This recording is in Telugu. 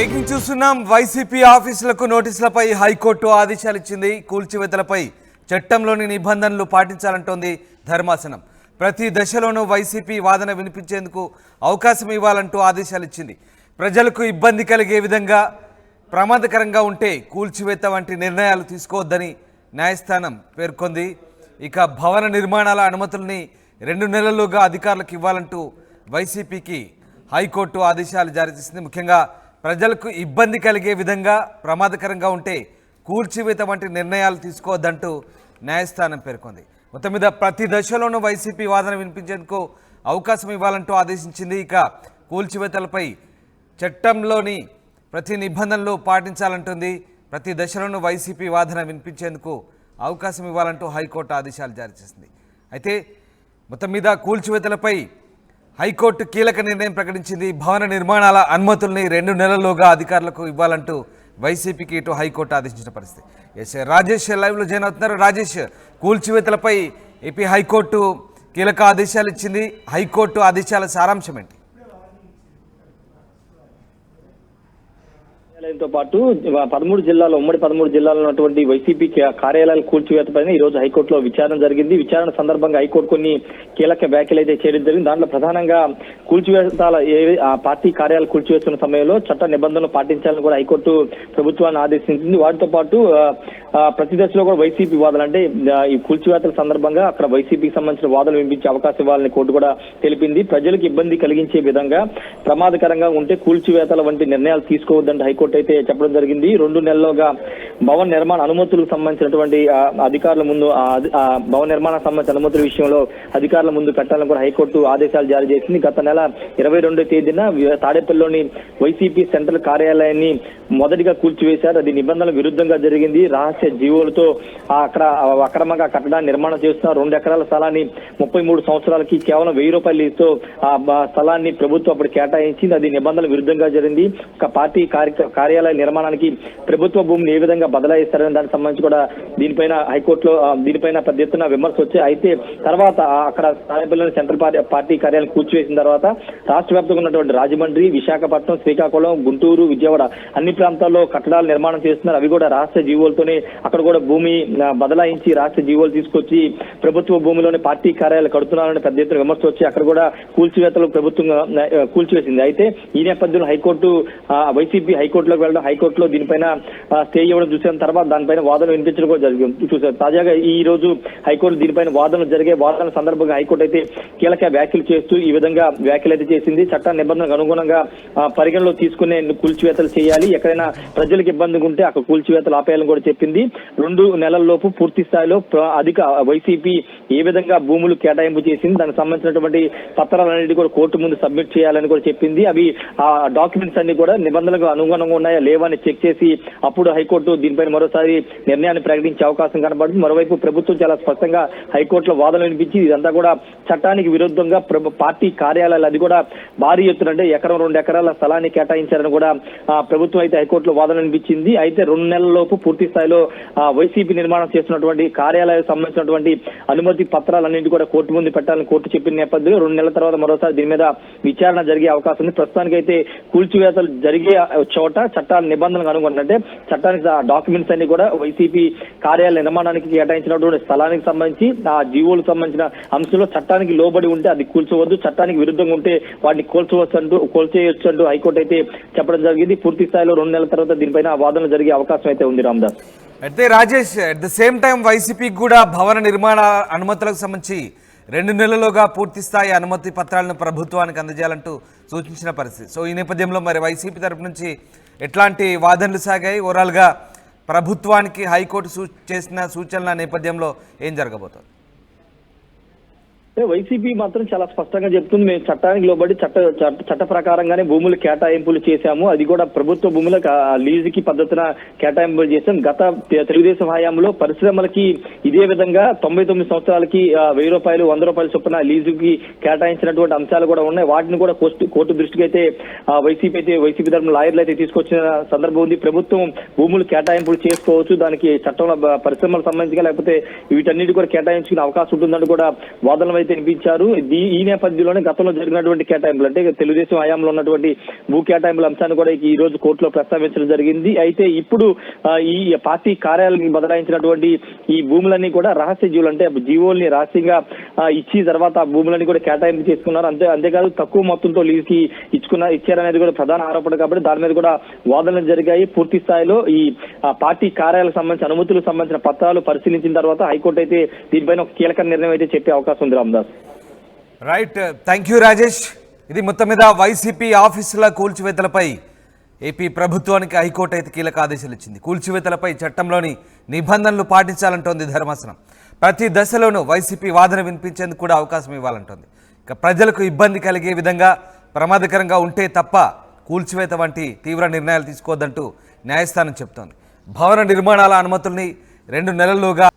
బ్రేకింగ్ చూస్తున్నాం. వైసీపీ ఆఫీసులకు నోటీసులపై హైకోర్టు ఆదేశాలు ఇచ్చింది. కూల్చివేతలపై చట్టంలోని నిబంధనలు పాటించాలంటోంది ధర్మాసనం. ప్రతి దశలోనూ వైసీపీ వాదన వినిపించేందుకు అవకాశం ఇవ్వాలంటూ ఆదేశాలు ఇచ్చింది. ప్రజలకు ఇబ్బంది కలిగే విధంగా ప్రమాదకరంగా ఉంటే కూల్చివేత వంటి నిర్ణయాలు తీసుకోవద్దని న్యాయస్థానం పేర్కొంది. ఇక భవన నిర్మాణాల అనుమతుల్ని రెండు నెలల్లోగా అధికారులకు ఇవ్వాలంటూ వైసీపీకి హైకోర్టు ఆదేశాలు జారీ చేసింది. ముఖ్యంగా ప్రజలకు ఇబ్బంది కలిగే విధంగా ప్రమాదకరంగా ఉంటే కూల్చివేత వంటి నిర్ణయాలు తీసుకోవద్దంటూ న్యాయస్థానం పేర్కొంది. మొత్తం మీద ప్రతి దశలోనూ వైసీపీ వాదన వినిపించేందుకు అవకాశం ఇవ్వాలంటూ ఆదేశించింది. ఇక కూల్చివేతలపై చట్టంలోని ప్రతి నిబంధనలు పాటించాలంటుంది. ప్రతి దశలోనూ వైసీపీ వాదన వినిపించేందుకు అవకాశం ఇవ్వాలంటూ హైకోర్టు ఆదేశాలు జారీ చేసింది. అయితే మొత్తం మీద కూల్చివేతలపై హైకోర్టు కీలక నిర్ణయం ప్రకటించింది. భవన నిర్మాణాల అనుమతుల్ని రెండు నెలల్లోగా అధికారులకు ఇవ్వాలంటూ వైసీపీకి ఇటు హైకోర్టు ఆదేశించిన పరిస్థితి. ఎస్ రాజేష్ లైవ్లో జాయిన్ అవుతున్నారు. రాజేష్ కూల్చివేతలపై ఏపీ హైకోర్టు కీలక ఆదేశాలు ఇచ్చింది. హైకోర్టు ఆదేశాల సారాంశం ఏంటి? కార్యాలయంతో పాటు పదమూడు జిల్లాలో ఉమ్మడి పదమూడు జిల్లాలో ఉన్నటువంటి వైసీపీ కార్యాలయాలు కార్యాలయాల కూల్చివేతపైన ఈ రోజు హైకోర్టులో విచారణ జరిగింది. విచారణ సందర్భంగా హైకోర్టు కొన్ని కీలక వ్యాఖ్యలు అయితే చేయడం జరిగింది. దాంట్లో ప్రధానంగా కూల్చివేతాల ఏ ఆ పార్టీ కార్యాలు కూల్చివేస్తున్న సమయంలో చట్ట నిబంధనలు పాటించాలని కూడా హైకోర్టు ప్రభుత్వాన్ని ఆదేశించింది. వాటితో పాటు ప్రతి దశలో కూడా వైసీపీ వాదనలు అంటే ఈ కూల్చివేతల సందర్భంగా అక్కడ వైసీపీకి సంబంధించిన వాదనలు వినిపించే అవకాశం ఇవ్వాలని కోర్టు కూడా తెలిపింది. ప్రజలకు ఇబ్బంది కలిగించే విధంగా ప్రమాదకరంగా ఉంటే కూల్చివేతల వంటి నిర్ణయాలు తీసుకోవద్దంటే హైకోర్టు అయితే చెప్పడం జరిగింది. రెండు నెలల్లోగా భవన నిర్మాణ అనుమతులకు సంబంధించినటువంటి అధికారుల ముందు ఆ భవన నిర్మాణానికి సంబంధించిన అనుమతుల విషయంలో అధికారుల ముందు పెట్టాలని కూడా హైకోర్టు ఆదేశాలు జారీ చేసింది. గత నెల ఇరవై రెండో తేదీన తాడేపల్లిలోని వైసీపీ సెంట్రల్ కార్యాలయాన్ని మొదటిగా కూల్చివేశారు. అది నిబంధనల విరుద్ధంగా జరిగింది. రహస్య జీవోలతో అక్కడ అక్రమంగా కట్టడాన్ని నిర్మాణం చేస్తున్న రెండు ఎకరాల స్థలాన్ని ముప్పై మూడు సంవత్సరాలకి కేవలం వెయ్యి రూపాయలు ఇస్తూ ఆ స్థలాన్ని ప్రభుత్వం అప్పుడు కేటాయించింది. అది నిబంధనల విరుద్ధంగా జరిగింది. ఒక పార్టీ కార్యాలయ నిర్మాణానికి ప్రభుత్వ భూమిని ఏ విధంగా బదలాయిస్తారని దానికి సంబంధించి కూడా దీనిపైన హైకోర్టులో దీనిపైన పెద్ద ఎత్తున విమర్శ వచ్చాయి. అయితే తర్వాత అక్కడ తాడేపల్లిలోని సెంట్రల్ పార్టీ పార్టీ కార్యాలయం కూల్చివేసిన తర్వాత రాష్ట్ర వ్యాప్తంగా ఉన్నటువంటి రాజమండ్రి విశాఖపట్నం శ్రీకాకుళం గుంటూరు విజయవాడ అన్ని ప్రాంతాల్లో కట్టడాలు నిర్మాణం చేస్తున్నారు. అవి కూడా రాష్ట్ర జీవోలతోనే అక్కడ కూడా భూమి బదలాయించి రాష్ట్ర జీవోలు తీసుకొచ్చి ప్రభుత్వ భూమిలోని పార్టీ కార్యాలయాలు కడుతున్నారని పెద్ద ఎత్తున విమర్శ వచ్చి అక్కడ కూడా కూల్చివేతలు ప్రభుత్వం కూల్చివేసింది. అయితే ఈ నేపథ్యంలో హైకోర్టు వైసీపీ హైకోర్టులోకి వెళ్ళడం హైకోర్టులో దీనిపైన స్టే ఇవ్వడం చూసిన తర్వాత దానిపైన వాదనలు వినిపించడం కూడా జరిగింది చూసారు తాజాగా ఈ రోజు హైకోర్టు దీనిపైన వాదనలు జరిగే వాదనల సందర్భంగా హైకోర్టు అయితే కీలక వ్యాఖ్యలు చేస్తూ ఈ విధంగా వ్యాఖ్యలు అయితే చేసింది. చట్ట నిబంధనలకు అనుగుణంగా పరిగణలో తీసుకునే కూల్చివేతలు చేయాలి. ఎక్కడైనా ప్రజలకు ఇబ్బందిగా ఉంటే అక్కడ కూల్చివేతలు ఆపేయాలని కూడా చెప్పింది. రెండు నెలల్లోపు పూర్తి స్థాయిలో అధిక వైసీపీ ఏ విధంగా భూములు కేటాయింపు చేసింది దానికి సంబంధించినటువంటి పత్రాలన్నిటి కూడా కోర్టు ముందు సబ్మిట్ చేయాలని కూడా చెప్పింది. అవి ఆ డాక్యుమెంట్స్ అన్ని కూడా నిబంధనలకు అనుగుణంగా ఉన్నాయా లేవని చెక్ చేసి అప్పుడు హైకోర్టు దీనిపైన మరోసారి నిర్ణయాన్ని ప్రకటించే అవకాశం కనబడుతుంది మరోవైపు ప్రభుత్వం చాలా స్పష్టంగా హైకోర్టులో వాదనలు వినిపించి ఇదంతా కూడా చట్టానికి విరుద్ధంగా ప్రభు- పార్టీ కార్యాలయాలు అది కూడా భారీ ఎత్తున అంటే ఎకరం రెండు ఎకరాల స్థలాన్ని కేటాయించారని కూడా ప్రభుత్వం అయితే హైకోర్టులో వాదన వినిపించింది. అయితే రెండు నెలల లోపు పూర్తి స్థాయిలో ఆ, వైసీపీ నిర్మాణం చేస్తున్నటువంటి కార్యాలయాలకు సంబంధించినటువంటి అనుమతి పత్రాలన్నింటి కూడా కోర్టు ముందు పెట్టాలని కోర్టు చెప్పిన నేపథ్యంలో రెండు నెలల తర్వాత మరోసారి దీని మీద విచారణ జరిగే అవకాశం ఉంది. ప్రస్తుతానికి అయితే కూల్చివేతలు జరిగే చోట చట్టాల నిబంధనలకు అనుగుణంగా చట్టానికి డాక్యుమెంట్స్ అన్ని కూడా వైసీపీ కార్యాలయ నిర్మాణానికి కేటాయించినటువంటి స్థలానికి సంబంధించి ఆ జీవోలకు సంబంధించిన అంశంలో చట్టానికి లోబడి ఉంటే అది కూల్చవద్దు. చట్టానికి విరుద్ధంగా ఉంటే వాటిని కూల్చవచ్చు అంటూ కూల్చేయొచ్చు అంటూ హైకోర్టు అయితే చెప్పడం జరిగింది. పూర్తి స్థాయిలో రెండు నెలల తర్వాత దీనిపైన వాదనలు జరిగే అవకాశం అయితే ఉంది రామదాస్. అయితే Rajesh at the same time వైసీపీకి కూడా భవన నిర్మాణ అనుమతులకు సంబంధించి రెండు నెలలుగా పూర్తి స్థాయి అనుమతి పత్రాలను ప్రభుత్వానికి అందజేయాలంటూ సూచించిన పరిస్థితి. సో ఈ నేపథ్యంలో మరి వైసీపీ తరపు నుంచి ఎట్లాంటి వాదనలు సాగాయి? ఓవరాల్గా ప్రభుత్వానికి హైకోర్టు సూ చేసిన సూచనల నేపథ్యంలో ఏం జరగబోతోంది? వైసీపీ మాత్రం చాలా స్పష్టంగా చెప్తుంది మేము చట్టానికి లోబడి చట్ట చట్ట- చట్ట ప్రకారంగానే భూములు కేటాయింపులు చేశాము. అది కూడా ప్రభుత్వ భూములకు లీజుకి పద్ధతిన కేటాయింపులు చేశాం. గత తెలుగుదేశం హయాంలో పరిశ్రమలకి ఇదే విధంగా తొంభై తొమ్మిది సంవత్సరాలకి వెయ్యి రూపాయలు వంద రూపాయల చొప్పున లీజుకి కేటాయించినటువంటి అంశాలు కూడా ఉన్నాయి. వాటిని కూడా కోర్టు కోర్టు దృష్టికి అయితే వైసీపీ అయితే వైసీపీ తరఫున లాయర్లు అయితే తీసుకొచ్చిన సందర్భం ఉంది. ప్రభుత్వం భూములు కేటాయింపులు చేసుకోవచ్చు. దానికి చట్టంలో పరిశ్రమలకు సంబంధించి లేకపోతే వీటన్నిటి కూడా కేటాయించుకునే అవకాశం ఉంటుందని కూడా వాదనలు అయితే వినిపించారు ఈ నేపథ్యంలోనే గతంలో జరిగినటువంటి కేటాయింపులు అంటే తెలుగుదేశం హయాంలో ఉన్నటువంటి భూ కేటాయింపుల అంశాన్ని కూడా ఈ రోజు కోర్టులో ప్రస్తావించడం జరిగింది. అయితే ఇప్పుడు ఈ పార్టీ కార్యాలయం బదలాయించినటువంటి ఈ భూములన్నీ కూడా రహస్య జీవులు అంటే జీవోల్ని రహస్యంగా ఇచ్చి తర్వాత ఆ భూములన్నీ కూడా కేటాయింపు చేసుకున్నారు. అంతే అంతేకాదు తక్కువ మొత్తంతో లీజుకి ఇచ్చుకున్న ఇచ్చారనేది కూడా ప్రధాన ఆరోపణ కాబట్టి దాని మీద కూడా వాదనలు జరిగాయి. పూర్తి స్థాయిలో ఈ పార్టీ కార్యాలకు సంబంధించిన అనుమతులకు సంబంధించిన పత్రాలు పరిశీలించిన తర్వాత హైకోర్టు అయితే దీనిపైన ఒక కీలక నిర్ణయం అయితే చెప్పే అవకాశం ఉంది Ramadas right thank you Rajesh ఇది మొత్తం మీద వైసీపీ ఆఫీసుల కూల్చివేతలపై ఏపీ ప్రభుత్వానికి హైకోర్టు అయితే కీలక ఆదేశాలు ఇచ్చింది. కూల్చివేతలపై చట్టంలోని నిబంధనలు పాటించాలంటోంది ధర్మాసనం. ప్రతి దశలోనూ వైసీపీ వాదన వినిపించేందుకు కూడా అవకాశం ఇవ్వాలంటోంది. ఇక ప్రజలకు ఇబ్బంది కలిగే విధంగా ప్రమాదకరంగా ఉంటే తప్ప కూల్చివేత వంటి తీవ్ర నిర్ణయాలు తీసుకోవద్దంటూ న్యాయస్థానం చెప్తోంది. భవన నిర్మాణాల అనుమతుల్ని రెండు నెలల్లోగా